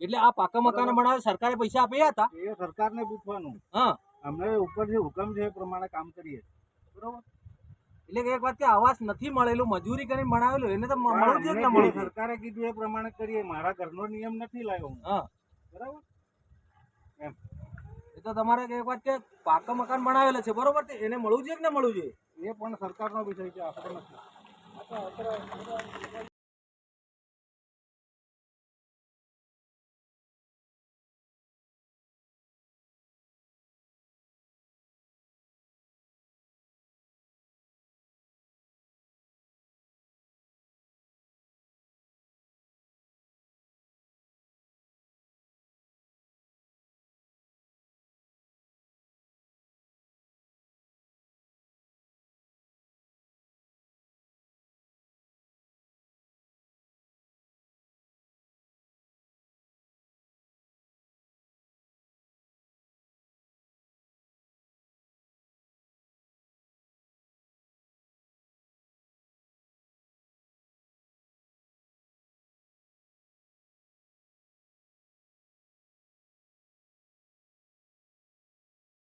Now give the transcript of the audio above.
એટલે આ પાકા મકાન બનાવે સરકારે પૈસા આપ્યા હતા? એ સરકારને પૂછવાનું. હા. અમને ઉપર જે હુકમ છે એ પ્રમાણે કામ કરીએ. બરોબર? એટલે કે એક વાત કે આવાસ નથી મળેલું મજૂરી કરીને બનાવેલું એને તો મળવું જોઈએ. કે સરકારે કીધું એ પ્રમાણે કરીએ. મારા ઘરનો નિયમ નથી લાવ્યો હું. હા બરાબર? એમ. એ તો તમારે એક વાત કે પાકા મકાન બનાવેલા છે બરોબર તે એને મળવું જોઈએ કે ના મળવું જોઈએ? એ પણ સરકારનો વિષય છે આપણે નથી.